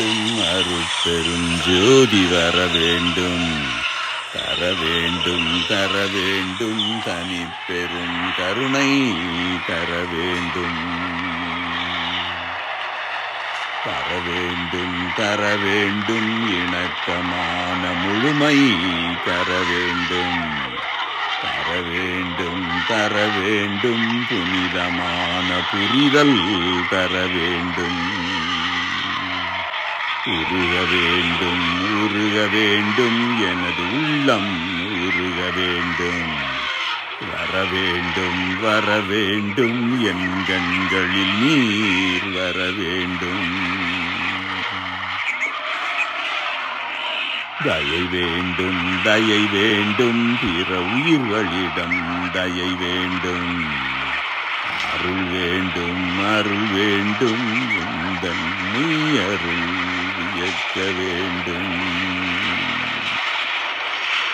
வேண்டும் அருள் அருட்பெருஞ்சோதி வர வேண்டும். தர வேண்டும் தர வேண்டும் தனி பெரும் கருணை தர வேண்டும். தர வேண்டும் தர வேண்டும் இணக்கமான முழுமை தர வேண்டும். தர வேண்டும் தர வேண்டும் புனிதமான புரிதல் தர வேண்டும். உருக வேண்டும் உருக வேண்டும் எனது உள்ளம் உருக வேண்டும். வர வேண்டும் வர வேண்டும் என் கண்களில் நீர் வர வேண்டும். தயை வேண்டும் தயை வேண்டும் பிற உயிர்களிடம் தயை வேண்டும். அருள் வேண்டும் அருள் வேண்டும் உந்தன் நீ அருள் இயக்க வேண்டும்.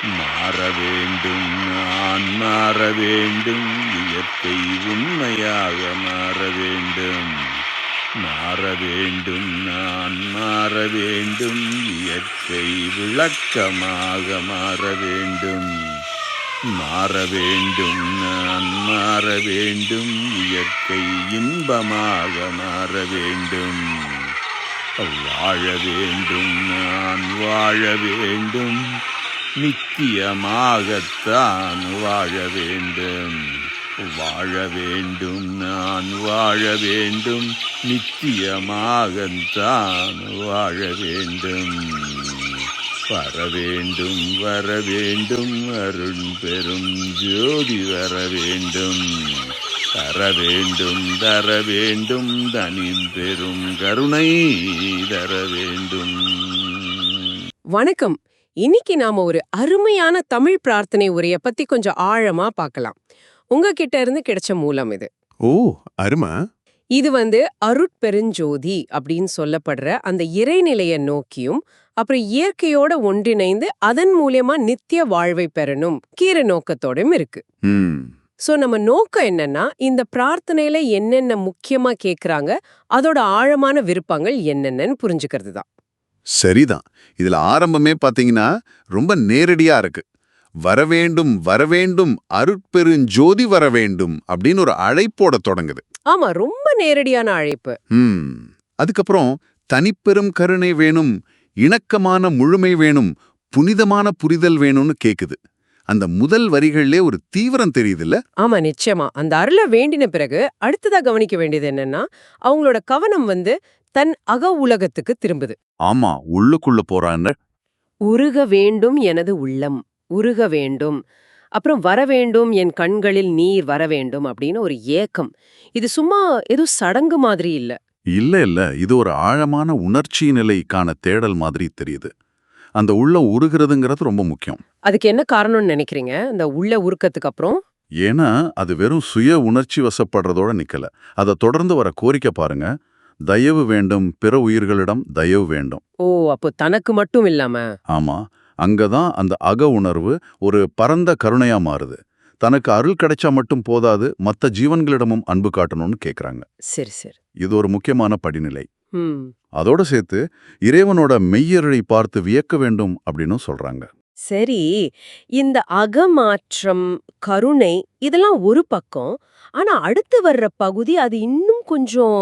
மாற வேண்டும் நான் மாற வேண்டும் இயற்கை உண்மையாக மாற வேண்டும். மாற வேண்டும் நான் மாற வேண்டும் இயற்கை விளக்கமாக மாற வேண்டும். மாற வேண்டும் நான் மாற வேண்டும் இயற்கை இன்பமாக மாற வேண்டும். வாழ வேண்டும் நான் வாழ வேண்டும் நித்தியமாகத்தான் வாழ வேண்டும் வாழ வேண்டும் நான் வாழ வேண்டும் நித்தியமாகத்தான் வாழ வேண்டும் வர வேண்டும் வர வேண்டும் அருண் பெரும் ஜோதி வர வேண்டும் தர வேண்டும் தர வேண்டும் தனி பெரும் கருணை தர வேண்டும். வணக்கம். இன்னைக்கு நாம ஒரு அருமையான தமிழ் பிரார்த்தனை உரைய பத்தி கொஞ்சம் ஆழமா பார்க்கலாம். உங்ககிட்ட இருந்து கிடைச்ச மூலம் இது. ஓ அருமா. இது வந்து அருட்பெருஞ்சோதி அப்படின்னு சொல்லப்படுற அந்த இறைநிலைய நோக்கியும் அப்புறம் இயற்கையோட ஒன்றிணைந்து அதன் மூலியமா நித்திய வாழ்வை பெறணும் கீர நோக்கத்தோடும் இருக்கு. சோ நம்ம நோக்கம் என்னன்னா இந்த பிரார்த்தனையில என்னென்ன முக்கியமா கேக்குறாங்க அதோட ஆழமான விருப்பங்கள் என்னென்னன்னு புரிஞ்சுக்கிறது தான். சரிதான். இதுல ஆரம்பமே பாத்தீங்கன்னா ரொம்ப நேரடியா இருக்கு. வரவேண்டும் வரவேண்டும் அருட்பெருஞ்சோதி வரவேண்டும் அப்படின்னு ஒரு அழைப்போட தொடங்குது. ஆமா ரொம்ப நேரடியான அழைப்பு. ம். அதுக்கப்புறம் தனிப்பெரும் கருணை வேணும் இணக்கமான முழுமை வேணும் புனிதமான புரிதல் வேணும்னு கேக்குது. அந்த முதல் வரிகள்லே ஒரு தீவிரம் தெரியுதுல்ல? ஆமா நிச்சயமா. அந்த அருளை வேண்டின பிறகு அடுத்ததா கவனிக்க வேண்டியது என்னன்னா அவங்களோட கவனம் வந்து தன் அக உலகத்துக்கு திரும்புது. ஆமா உள்ளுக்குள்ள போறான்னு உருக வேண்டும் எனது உள்ளம் உருக வேண்டும். அப்புறம் வர வேண்டும் என் கண்களில் நீர் வர வேண்டும் அப்படின்னு ஒரு ஏக்கம். இது சும்மா ஏதோ சடங்கு மாதிரி இல்ல. இல்ல இல்ல. இது ஒரு ஆழமான உணர்ச்சி நிலைக்கான தேடல் மாதிரி தெரியுது. அந்த உள்ள உருகிறதுங்கிறது ரொம்ப முக்கியம். அதுக்கு என்ன காரணம்னு நினைக்கிறீங்க? இந்த உள்ள உருக்கத்துக்கு அப்புறம்? ஏன்னா அது வெறும் சுய உணர்ச்சி வசப்படுறதோட நிக்கல. அதை தொடர்ந்து வர கோரிக்கை பாருங்க. தயவு வேண்டும் பிற உயிர்களிடம் தயவு வேண்டும். ஓ அப்போ தனக்கு மட்டும் இல்லாம? ஆமா. அங்கதான் அந்த அக உணர்வு ஒரு பரந்த கருணையா மாறுது. தனக்கு அருள் கிடைச்சா மட்டும் போதாது மத்த ஜீவன்களிடமும் அன்பு காட்டணும்னு கேக்குறாங்க. சரி சரி. இது ஒரு முக்கியமான படிநிலை. அதோட சேர்த்து இறைவனோட மெய்யருளை பார்த்து வியக்க வேண்டும் அப்படின்னு சொல்றாங்க. சரி இந்த அகமாற்றம் கருணை இதெல்லாம் ஒரு பக்கம். ஆனா அடுத்து வர்ற பகுதி அது இன்னும் கொஞ்சம்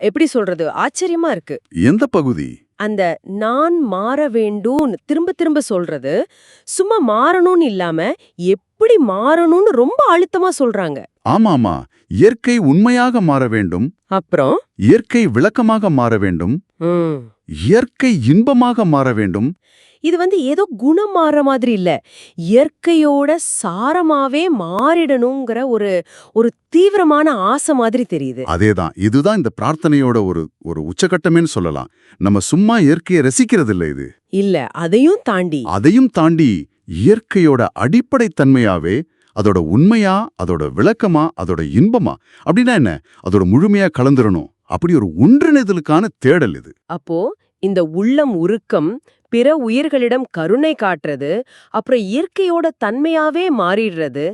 எப்படி சொல்றது ஆச்சரியமா இருக்கு. எந்த பகுதி? அந்த நான் மாற வேண்டும்னு திரும்ப திரும்ப சொல்றது சும்மா மாறணும்னு இல்லாம எப்படி மாறணும்னு ரொம்ப அழுத்தமா சொல்றாங்க. ஆமாமா இயற்கை உண்மையாக மாற வேண்டும். அப்புறம்? இயற்கை விளக்கமாக மாற வேண்டும். இயற்கை இன்பமாக மாற வேண்டும். இது வந்து ஏதோ குணம் மாற மாதிரி இல்ல. இயற்கையோட சாரமாவே மாறிடணுங்கிற ஒரு ஒரு தீவிரமான ஆசை மாதிரி தெரியுது. அதேதான். இதுதான் இந்த பிரார்த்தனையோட ஒரு ஒரு உச்சகட்டமேன்னு சொல்லலாம். நம்ம சும்மா இயற்கையை ரசிக்கிறது இல்ல இது. இல்ல அதையும் தாண்டி. அதையும் தாண்டி இயற்கையோட அடிப்படை தன்மையாவே அதோட உண்மையா அதோட விளக்கமா அதோட இன்பமா? அப்படின்னா என்ன? அதோட முழுமையா கலந்துரணும் அப்படி ஒரு ஒன்றிணைதலுக்கான தேடல் இது. அப்போ இந்த உள்ளம் உருக்கம் பிற உயிர்களிடம் கருணை காட்டுறது அப்புறம் இயற்கையோட தன்மையாவே மாறிடுறது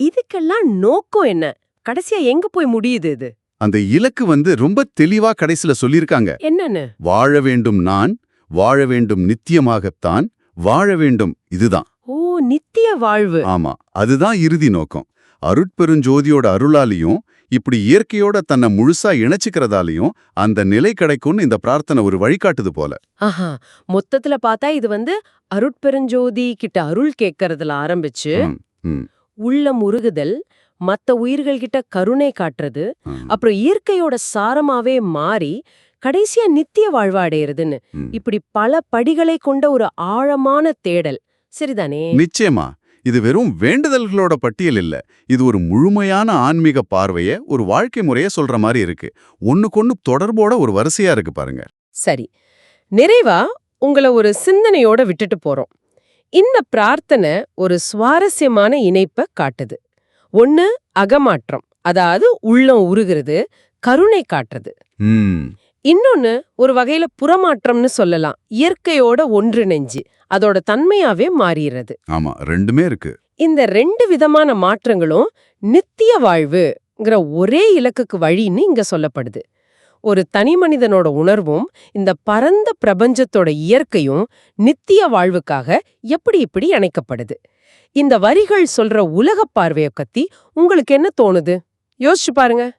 இதுக்கெல்லாம் நோக்கம் என்ன? கடைசியா எங்க போய் முடியுது இது? அந்த இலக்கு வந்து ரொம்ப தெளிவா கடைசில சொல்லியிருக்காங்க. என்னன்னு? வாழ வேண்டும் நான் வாழ வேண்டும் நித்தியமாகத்தான் வாழ வேண்டும் இதுதான். நித்திய வாழ்வு. ஆமா அதுதான் இறுதி நோக்கம். அருட்பெருஞ்சோதியோட அருளாலையும் இப்படி இயற்கையோட தன்னை முழுசா இணைச்சுக்கிறதாலையும் அந்த நிலை கிடைக்கும்னு இந்த பிரார்த்தனை ஒரு வழிகாட்டுது போல. ஆஹா மொத்தத்துல பார்த்தா இது வந்து அருட்பெருஞ்சோதி கிட்ட அருள் கேட்கறதுல ஆரம்பிச்சு ம், ம், உள்ளம் உருகுதல் மத்த உயிர்கள் கிட்ட கருணை காட்டுறது அப்புறம் இயற்கையோட சாரமாவே மாறி கடைசியா நித்திய வாழ்வு அடையிறதுன்னு. இப்படி பல படிகளை கொண்ட ஒரு ஆழமான தேடல். சரிதானே? நிச்சயமா. இது வெறும் வேண்டுதல்களோட பட்டியல் இல்ல. இது ஒரு முழுமையான ஆன்மீக பார்வைய ஒரு வாழ்க்கை முறைய சொல்ற மாதிரி இருக்கு. ஒண்ணுக்கொன்னு தொடர்போட ஒரு வரிசையா இருக்கு பாருங்க. சரி. நிறைவா உங்கள ஒரு சிந்தனையோட விட்டுட்டு போறோம். இந்த பிரார்த்தனை ஒரு சுவாரஸ்யமான இணைப்ப காட்டுது. ஒண்ணு அகமாற்றம் அதாவது உள்ளம் உருகிறது கருணை காட்டுறது. ம். இன்னொன்னு ஒரு வகையில புறமாற்றம்னு சொல்லலாம். இயற்கையோட ஒன்றிணைஞ்சு அதோட தன்மையாவே மாறிடுறது ஆமா ரெண்டுமே இருக்கு. இந்த ரெண்டு விதமான மாற்றங்களும் நித்திய வாழ்வுங்கிற ஒரே இலக்குக்கு வழின்னு இங்க சொல்லப்படுது. ஒரு தனி மனிதனோட உணர்வும் இந்த பரந்த பிரபஞ்சத்தோட இயற்கையும் நித்திய வாழ்வுக்காக எப்படி இப்படி இணைக்கப்படுது. இந்த வரிகள் சொல்ற உலகப் பார்வைய பத்தி உங்களுக்கு என்ன தோணுது? யோசிச்சு பாருங்க.